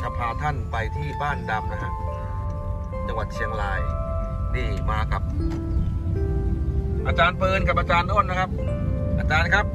จะพาท่านไปที่บ้านดำนะฮะ จังหวัดเชียงราย นี่มากับ อาจารย์ปืนกับอาจารย์อ้นนะครับ อาจารย์ครับ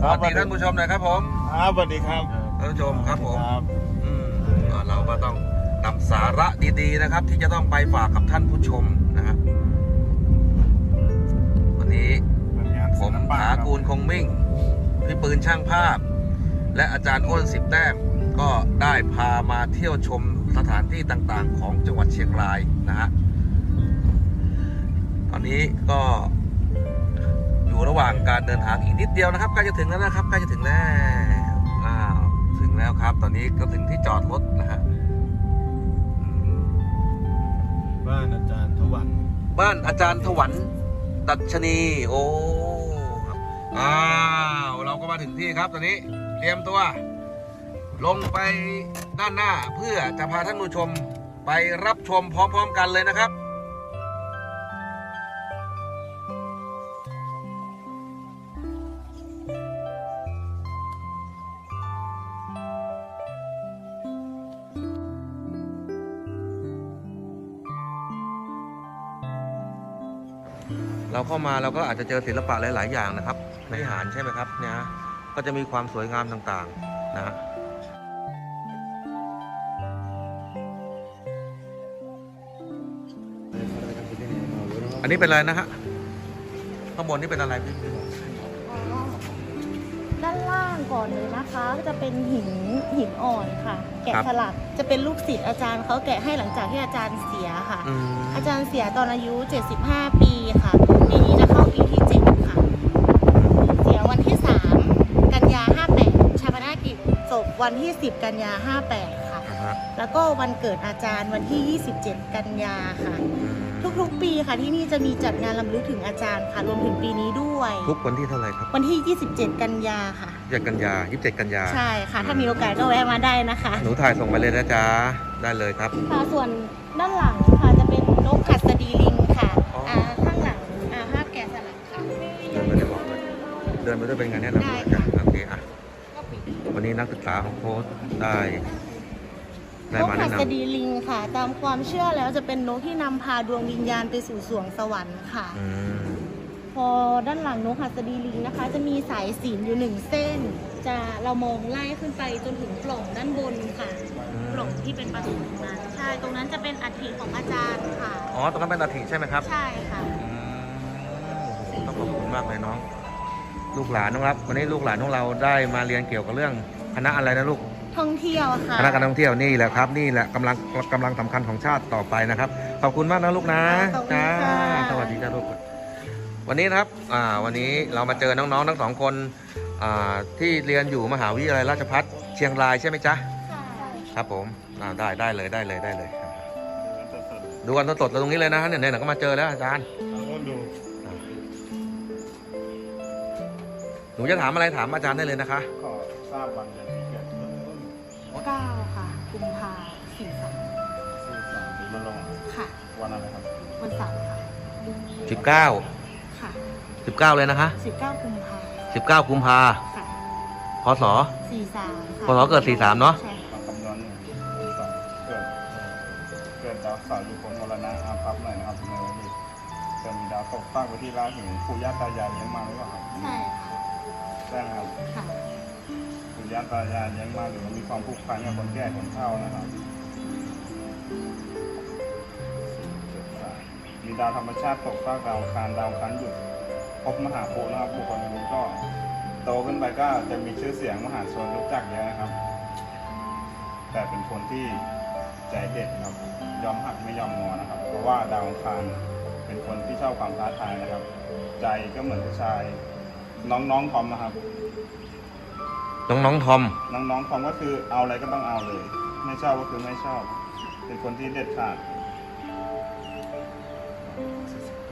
สวัสดีท่านผู้ชมหน่อยครับผมครับสวัสดีครับท่านผู้ชมครับผมครับอืมก็เราก็ต้องนำสาระดีๆนะครับ ที่จะต้องไปฝากกับท่านผู้ชมนะฮะวันนี้เป็นงานผมศิลปะถากูลคงมิ่ง พี่ปืนช่างภาพ และอาจารย์อ้นสิบแต้ม ก็ได้พามาเที่ยวชมสถานที่ต่างๆ ของจังหวัดเชียงรายนะฮะ ตอนนี้ก็อยู่ระหว่างการเดินทางอีกนิดเดียวนะครับใกล้จะถึงแล้วนะครับใกล้จะถึงแล้วอ้าวถึงแล้วครับ ตอนนี้ก็ถึงที่จอดรถนะฮะอืมบ้านอาจารย์ทวัน บ้านอาจารย์ถวันตัชนี โอ้ครับอ้าวเราก็มาถึงที่ครับตอนนี้เตรียมตัว ลงไปด้านหน้าเพื่อจะพาท่านผู้ชมไปรับชมพร้อมๆกันเลยนะครับเราเข้ามาเราก็อาจจะเจอศิลปะหลาย ๆ อย่างนะครับ ในหารใช่ไหมครับเนี่ยก็จะมีความสวยงามต่าง ๆ นะฮะ นนี้เป็นอะไรนะฮะ ข้างบนนี่เป็นอะไรพี่พี่บอกอ๋อด้านล่างก่อนเลยนะคะก็จะเป็นหินหินอ่อนค่ะ แกะสลักจะเป็นลูกศิษย์อาจารย์เขาแกะให้หลังจากที่อาจารย์เสียค่ะ อืมอาจารย์เสียตอนอายุ 75 ปีค่ะปีนี้จะเข้าปีที่7ค่ะ เสียวันที่ 3 กันยา 58ชาปนกิจศพวันที่ 10 กันยา 58 ค่ะ อ่าฮะแล้วก็วันเกิดอาจารย์วันที่ 27 กันยาค่ะ อืม ทุกๆ ปีค่ะที่นี่จะมีจัดงานลำลึกถึงอาจารย์ค่ะ รวมถึงปีนี้ด้วย ทุกวันที่เท่าไหร่ครับวันที่ 27 กันยาค่ะเจ็ดกันยายี่สิบเจ็ดกันยา ใช่ค่ะ ถ้ามีโอกาสก็แวะมาได้นะคะหนูถ่ายส่งไปเลยนะจ๊ะ ได้เลยครับ ค่ะส่วนด้านหลังค่ะจะเป็นนกขัดสดีลิงค่ะอ๋ออ่่าข้างหลังอ่าภาพแกะสลักค่ะ เดินไปเลยบอกเลยเดินไปด้วยเป็นไงแนะนำหน่อยจ้ะโอเคอะ วันนี้นักศึกษาของโค้ชได้ได้ นกมาขัแนะดนสดีลิงค่ะ ตามความเชื่อแล้วจะเป็นนกที่นำพาดวงวิญญาณไปสู่สวงสวรรค์ค่ะำอืมพอด้านหลังนกหัสดีลิงนะคะ จะมีสายสิญจนอยู่หนึ่งเส้น จะเรามองไล่ขึ้นไปจนถึงปล่องด้านบนค่ะ ปล่องที่เป็นประตูตรงนั้น ใช่ ตรงนั้นจะเป็นอัฐิของอาจารย์ค่ะ อ๋อ ตรงนั้นเป็นอาถิใช่ไหมครับ ใช่ค่ะอืมต้องขอบคุณมากเลยน้อง ลูกหลานนะครับ วันนี้ลูกหลานของเราได้มาเรียนเกี่ยวกับเรื่องคณะอะไรนะลูก ท่องเที่ยวค่ะคณะการท่องเที่ยวนี่แหละครับ นี่แหละกำลังกำลังสำคัญของชาติต่อไปนะครับ ขอบคุณมากนะลูกนะขอบคุณจ้าค่ะสวัสดีจ้าลูกวันนี้นะครับอ่าวันนี้เรามาเจอน้องๆทั้งสองคนอ่าที่เรียนอยู่มหาวิทยาลัยราชภัฏเชียงรายใช่ไหมจ๊ะใช่ครับผมอ่าได้ได้เลยได้เลยได้เลยสดดูกันสดๆเลยตรงนี้เลยนะฮะเนี่ยเนี่ยก็มาเจอแล้วอาจารย์ๆเราก็ดูหนูจะถามอะไรถามอาจารย์ได้เลยนะคะขอทราบวันเดือนปีเกิดต้นต้น เก้าค่ะกุมภาสี่สามสี่สามปีมาลงค่ะ วันอะไรครับวันเสาร์ค่ะ19ค่ะ19เลยนะคะสิบเก้ากุมภา19กุมภาค่ะพศสี่สามค่ะพศเกิด43เนอะใช่ค่ะมาคำนวณหนึ่งสองเกิดเกิดดาวเสาร์อยู่คนมรณะอาภัพหน่อยนะครับในวันนี้เกิดมีดาวตกฟากไว้ที่ราหูปู่ย่าตายายเลี้ยงมาหรือเปล่าครับใช่ค่ะใช่นะครับค่ะปู่ ย่าตายายเลี้ยงมาหรือว่ามีความผูกพันกับคนแก่คนเฒ่านะครับมีดาวธรรมชาติตกฟากดาวอังคารดาวอังคารหยุดพบมหาโพธิ์นะครับบุคคลนี้ก็โตขึ้นไปก็จะมีชื่อเสียงมหาชนรู้จักเยอะนะครับ แต่เป็นคนที่ใจเด็ดครับ ยอมหักไม่ยอมงอนะครับ เพราะว่าดาวอังคารเป็นคนที่ชอบความท้าทายนะครับ ใจก็เหมือนผู้ชายน้องๆทอมนะครับ น้องน้องๆทอม น้องๆทอมก็คือเอาอะไรก็ต้องเอาเลย ไม่ชอบก็คือไม่ชอบ เป็นคนที่เด็ดขาด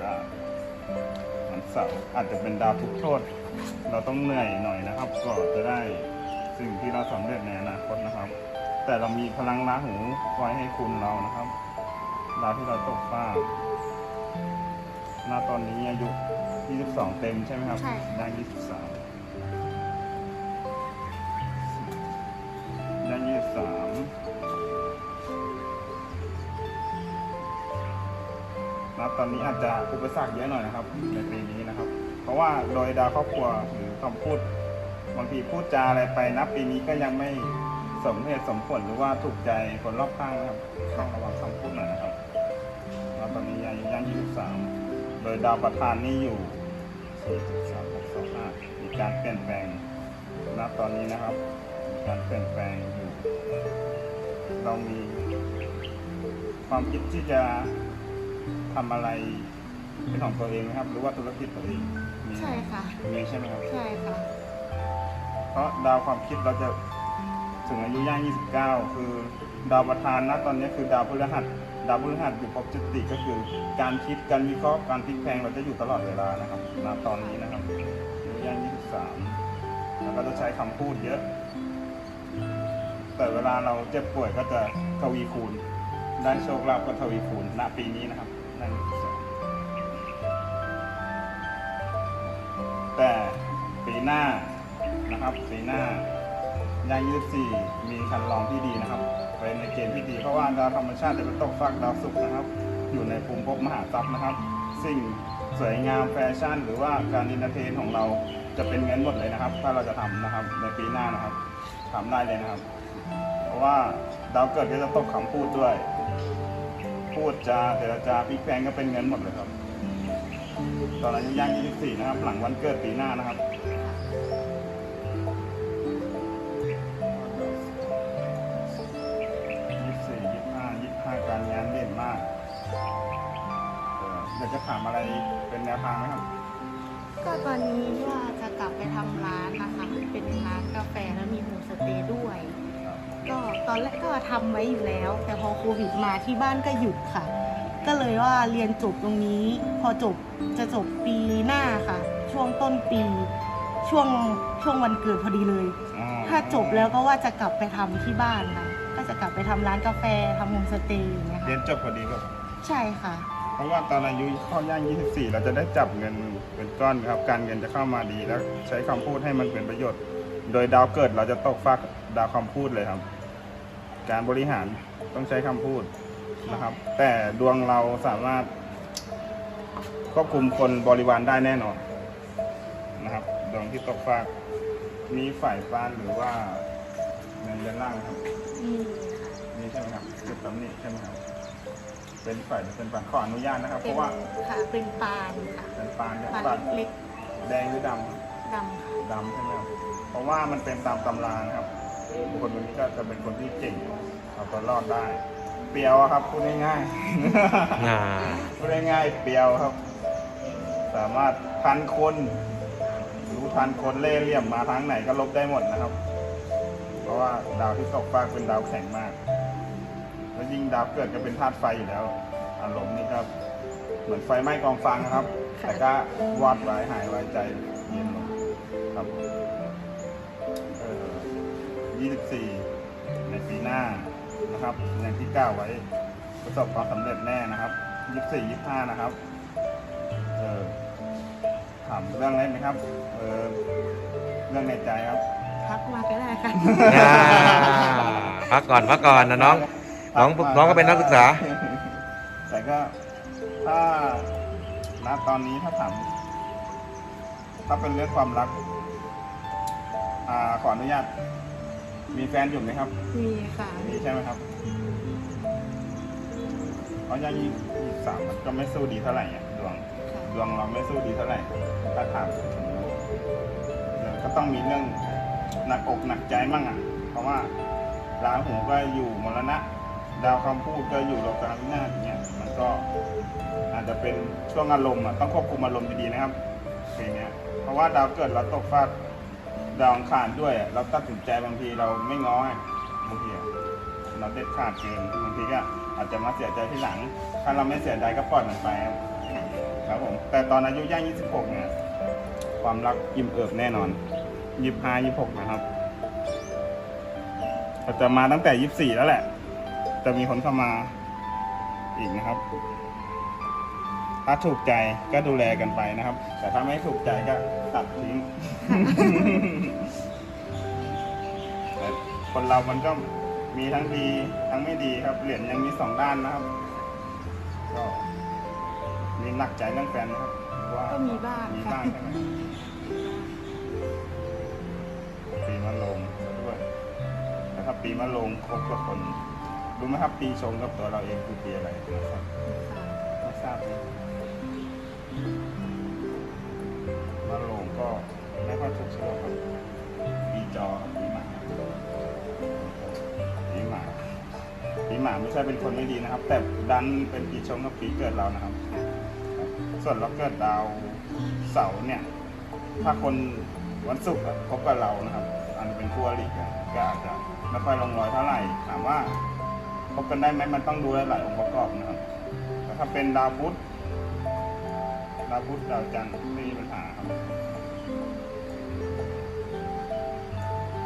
ก็วันเสาร์อาจจะเป็นดาวทุกข์โทษ เราต้องเหนื่อยหน่อยนะครับก็จะได้สิ่งที่เราสำเร็จในอนาคตนะครับ แต่เรามีพลังราหูไว้ให้คุณเรานะครับดาวที่เราตกฟ้ากณตอนนี้อายุ 22 เต็มใช่ไหมครับใช่ ได้ 23ได้23 ตอนนี้อาจจะอุปสรรคเยอะหน่อยนะครับในปีนี้นะครับ เพราะว่าโดยดาวครอบครัวหรือคำพูดบางทีพูดจาอะไรไปนับปีนี้ก็ยังไม่สมเหตุสมผลหรือว่าถูกใจคนรอบข้างนะครับต้องระวังคำพูดหน่อยนะครับแล้วตอนนี้อายุย่าง23 โดยดาวประธานนี่อยู่4.3625มีการเปลี่ยนแปลงณตอนนี้นะครับมีการเปลี่ยนแปลงอยู่ เรามีความคิดที่จะ ทำอะไรเป็นของตัวเองไหมครับ หรือว่าธุรกิจตัวเองมีใช่ค่ะ มีใช่ไหมครับ ใช่ค่ะ เพราะดาวความคิดเราจะถึงอายุย่าง 29 คือดาวประธานนะตอนนี้คือดาวพฤหัส ดาวพฤหัสอยู่ภพจุติก็คือ การคิดการวิเคราะห์การพลิกแพลงเราจะอยู่ตลอดเวลานะครับณตอนนี้นะครับอายุย่าง 23 แล้วก็จะใช้คำพูดเยอะ แต่เวลาเราเจ็บป่วยก็จะทวีคูณ ได้โชคลาภก็ทวีคูณณปีนี้นะครับนั่นแต่ปีหน้านะครับปีหน้าย่าง24 มีคันลองที่ดีนะครับเป็นในเกณฑ์ที่ดี เพราะว่าดาวธรรมชาติจะไปตกฟักดาวศุกร์นะครับ อยู่ในภูมิภพมหาทรัพย์นะครับ สิ่งสวยงามแฟชั่น หรือว่าการอินเตอร์เทนของเราจะเป็นเงินหมดเลยนะครับ ถ้าเราจะทำนะครับในปีหน้านะครับทำได้เลยนะครับ เพราะว่าดาวเกิดก็จะตกคำพูดด้วย พูดจาเจรจาพลิกแพลงก็เป็นเงินหมดเลยครับ ตอนอายุย่าง24 นะครับ หลังวันเกิดปีหน้านะครับ24 25 25การงานเด่นมากเอ่ออยากจะถามอะไรเป็นแนวทางไหมครับ ก็ตอนนี้ว่าจะกลับไปทำร้านนะคะ เป็นร้านกาแฟแล้วมีโฮมสเตย์ด้วยก็ต อนแรกก็ทำไว้อยู่แล้ว แต่พอโควิดมาที่บ้านก็หยุดค่ะ ก็เลยว่าเรียนจบตรงนี้ พอจบจะจบปีหน้าค่ะ ช่วงต้นปี ช่วงช่วงวันเกิดพอดีเลยอ๋อถ้าจบแล้วก็ว่าจะกลับไปทำที่บ้านค่ะก็จะกลับไปทำร้านกาแฟทำโฮมสเตย์อย่างเงี้ยเรียค่ะนจบพอดีครับใช่ค่ะ เพราะว่าตอนอายุเข้าย่าง 24 เราจะได้จับเงินเป็นก้อนครับ การเงินจะเข้ามาดีแล้วใช้คำพูดให้มันเป็นประโยชน์ โดยดาวเกิดเราจะตกฟักดาวคำพูดเลยครับ การบริหารต้องใช้คำพูดนะครับ แต่ดวงเราสามารถควบคุมคนบริวารได้แน่นอนนะครับ ดวงที่ตกฟาก มีฝ่ายฟ้านหรือว่าเงินเดือนล่างครับนี่ค่ะนี่ใช่ไหมครับจุดตำหนิใช่ไหมครับ เป็นฝ่ายหรือเป็นฝ่ายขออนุญาตนะครับ เพเป็นราะว่าค่ะเป็นปานค่ะเป็นปานเนี่ยปานปานเล็กแดงหรือดำครับดำค่ะดำใช่ไหมครับเพราะว่ามันเป็นตามตำรานะครับบุ คคลคนนี้ก็จะเป็นคนที่เก่งเอาตัวรอดได้ เปรียวอะครับพูดง่ายๆอ่าพูดง่ายๆเปรียวครับ สามารถทันคน รู้ทันคนเล่ห์เหลี่ยมมาทางไหนก็ลบได้หมดนะครับ เพราะว่าดาวที่ตกฟากเป็นดาวแข็งมาก แล้วยิ่งดาวเกิดก็เป็นธาตุไฟอยู่แล้ว อารมณ์นี่ก็เหมือนไฟไหม้กองฟางนะครับ แต่ก็วอดไว้หายไว้ใจเย็นลงครับเอ่อ 24 ในปีหน้านะครับอย่างที่กล่าวไว้ประสบความสำเร็จแน่นะครับยี่สี่ยี่ห้านะครับเออถามเรื่องอะไรไหมครับเออเรื่องในใจครับทักมาก็ได้ค่ะอ่าพักก่อนพักก่อนนะน้อง น้องน้องก็เป็นนักศึกษา แต่ก็ถ้าณตอนนี้ถ้าถามถ้าเป็นเรื่องความรัก อ่าขออนุญาต มีแฟนอยู่ไหมครับ มีค่ะมีใช่ไหมครับเพราะยังยี่สามมันก็ไม่สู้ดีเท่าไหร่อะดวงค่ะดวงเราไม่สู้ดีเท่าไหร่ถ้าถามเดี๋ยวก็ต้องมีเรื่องหนักอกหนักใจมั่งอะ เพราะว่าราหูก็อยู่มรณะ ดาวคำพูดก็อยู่โลกาวินาศอย่างเงี้ยมันก็อาจจะเป็นช่วงอารมณ์อะต้องควบคุมอารมณ์ดีๆนะครับปีเนี้ยเพราะว่าดาวเกิดเราตกฟาก ดาวอังคารด้วยอะเราตัดสินใจบางทีเราไม่ง้อไงบางทีเราเด็ดขาดเกินบางทีก็อาจจะมาเสียใจที่หลัง ถ้าเราไม่เสียใจก็ปล่อยมันไปครับครับผมแต่ตอนอายุย่าง 26 เนี่ย ความรักอิ่มเอิบแน่นอน25 26 นะครับแต่จะมาตั้งแต่ 24 แล้วแหละ จะมีคนเข้ามาอีกนะครับ ถ้าถูกใจก็ดูแลกันไปนะครับ แต่ถ้าไม่ถูกใจก็ตัดทิ้งแต่คนเรามันก็มีทั้งดีทั้งไม่ดีครับ เหรียญยังมีสองด้านนะครับ ก็มีหนักใจเรื่องแฟนนะครับหรือว่าก็มีบ้างมีค่ะบ้างใช่ไหมปีมะโรงด้วยแต่ถ้าปีมะโรงคบกับคนรู้ไหมครับปีชงกับตัวเราเองคือปีอะไรนะครับไม่ทราบเลย มะโรงก็ไม่ค่อยถูกชอบครับปีจอกับปีหมาปีหมาปีหมาไม่ใช่เป็นคนไม่ดีนะครับ แต่ดันเป็นปีชงกับปีเกิดเรานะครับ ส่วนเราเกิดดาวเสาร์เนี่ย ถ้าคนวันศุกร์อะคบกับเรานะครับ อันเป็นคู่อริกันก็อาจจะไม่ค่อยลงรอยเท่าไหร่ ถามว่าคบกันได้ไหมมันต้องดูหลายองค์ประกอบนะครับแต่ถ้าเป็นดาวพุธ ดาวพุธดาวจันทร์ไม่มีปัญหาครับ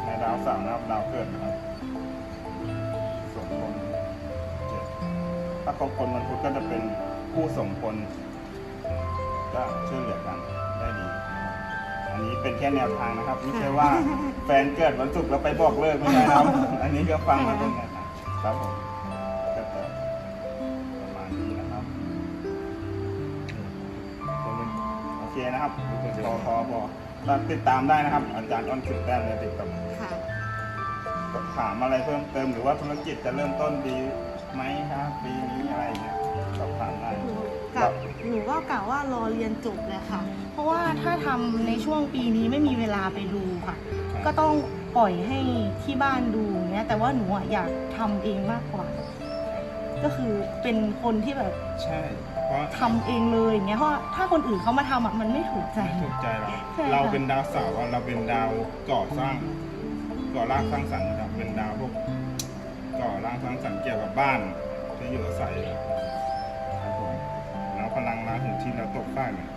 ในดาวเสาร์นะครับดาวเกิดนะครับสมพลเจ็ดถ้าคบคนวันพุธก็จะเป็นคู่สมพลก็ช่วยเหลือกันได้ดีนะครับอันนี้เป็นแค่แนวทางนะครับ ไม่ใช่ว่าแฟนเกิดวันศุกร์แล้วไปบอกเลิกไม่ใช่นะครับ อันนี้ก็ฟังมาเป็นแนวทางครับผม เคนะครับพอพอพอแล้วติดตามได้นะครับ อาจารย์อ้อนสิบแต้มเลยติดต่อค่ะถามอะไรเพิ่มเติมหรือว่าธุรกิจจะเริ่มต้นดีไหมครับปีนี้อะไรอย่างเงี้ยสอบถามได้หนูกับหนูก็กะว่ารอเรียนจบเลยค่ะ เพราะว่าถ้าทำในช่วงปีนี้ไม่มีเวลาไปดูค่ะ ก็ต้องปล่อยให้ที่บ้านดูอย่างเงี้ยแต่ว่าหนูอะอยากทำเองมากกว่า ก็คือเป็นคนที่แบบใช่เพราะ ทำเองเลยอย่างเงี้ยเพราะว่าถ้าคนอื่นเขามาทำอะมันไม่ถูกใจถูกใจเรา ใช่ค่ะ เราเป็นดาวเสาร์อะเราเป็นดาวก่อสร้าง ก่อร่างสร้างสรรค์นะครับเป็นดาวพวกก่อร่างสร้างสรรค์เกี่ยวกับบ้านที่อยู่อาศัยครับผมแล้วพลังราหูที่เราตกใต้เนี่ย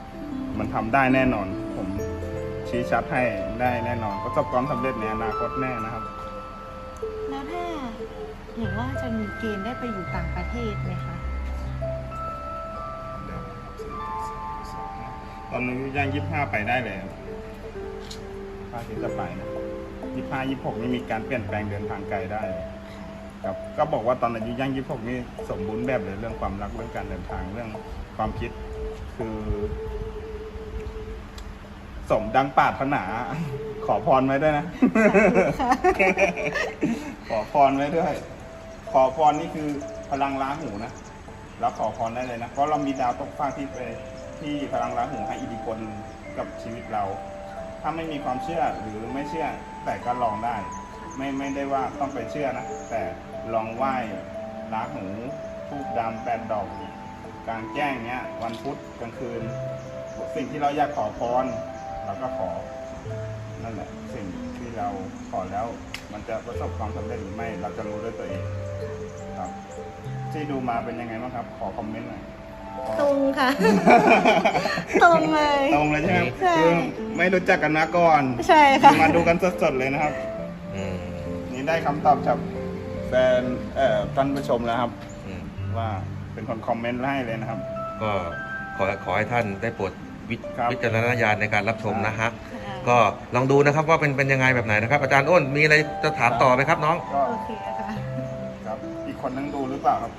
มันทำได้แน่นอน ผมชี้ชัดให้ได้แน่นอนประสบความสำเร็จในอนาคตแน่นะครับ แล้วถ้าเห็นว่าจะมีเกณฑ์ได้ไปอยู่ต่างประเทศไหมคะ อนนี้ย่างยี่ห้าไปได้เลยครับภาคที่จะไปนะยี่ห้ายี่หกนี่มีการเปลี่ยนแปลงเดินทางไกลได้เลยครับก็บอกว่าตอนอายุย่างยี่หกนี่สมบูรณ์แบบเลยเรื่องความรักเรื่องการเดินทางเรื่องความคิดคือ สมดังปรารถนา ขอพรไว้ด้วยนะ ขอพรไว้ด้วย ขอพรนี่คือพลังล้าหูนะแล้วขอพรได้เลยนะเพราะเรามีดาวตกฟากที่ไป ที่พลังราหูให้อิทธิพลกับชีวิตเรา ถ้าไม่มีความเชื่อหรือไม่เชื่อแต่ก็ลองได้ ไม่ไม่ได้ว่าต้องไปเชื่อนะ แต่ลองไหว้ราหูทูบดำแปดดอกกลางแจ้งเนี้ยวันพุธกลางคืน สิ่งที่เราอยากขอพรเราก็ขอ นั่นแหละสิ่งที่เราขอแล้วมันจะประสบความสำเร็จหรือไม่เราจะรู้ด้วยตัวเองครับ ที่ดูมาเป็นยังไงบ้างครับ ขอคอมเมนต์หน่อย ตรงค่ะ ตรงเลย ตรงเลยใช่ไหมใช่ คือไม่รู้จักกันมาก่อนใช่ค่ะ มาดูกันสดๆเลยนะครับ อืมนี่ได้คำตอบจากแฟนเอ่อท่านผู้ชมแล้วครับ อืมว่าเป็นคนคอมเมนต์ให้เลยนะครับ ก็ขอขอให้ท่านได้โปรดวิครับ วิจารณญาณในการรับชมนะฮะค่ะก็ลองดูนะครับว่าเป็นเป็นยังไงแบบไหนนะครับ อาจารย์อ้นมีอะไรจะถามต่อไหมครับน้อง ก็โอเคค่ะ ครับ อีกคนนึงดูหรือเปล่าครับ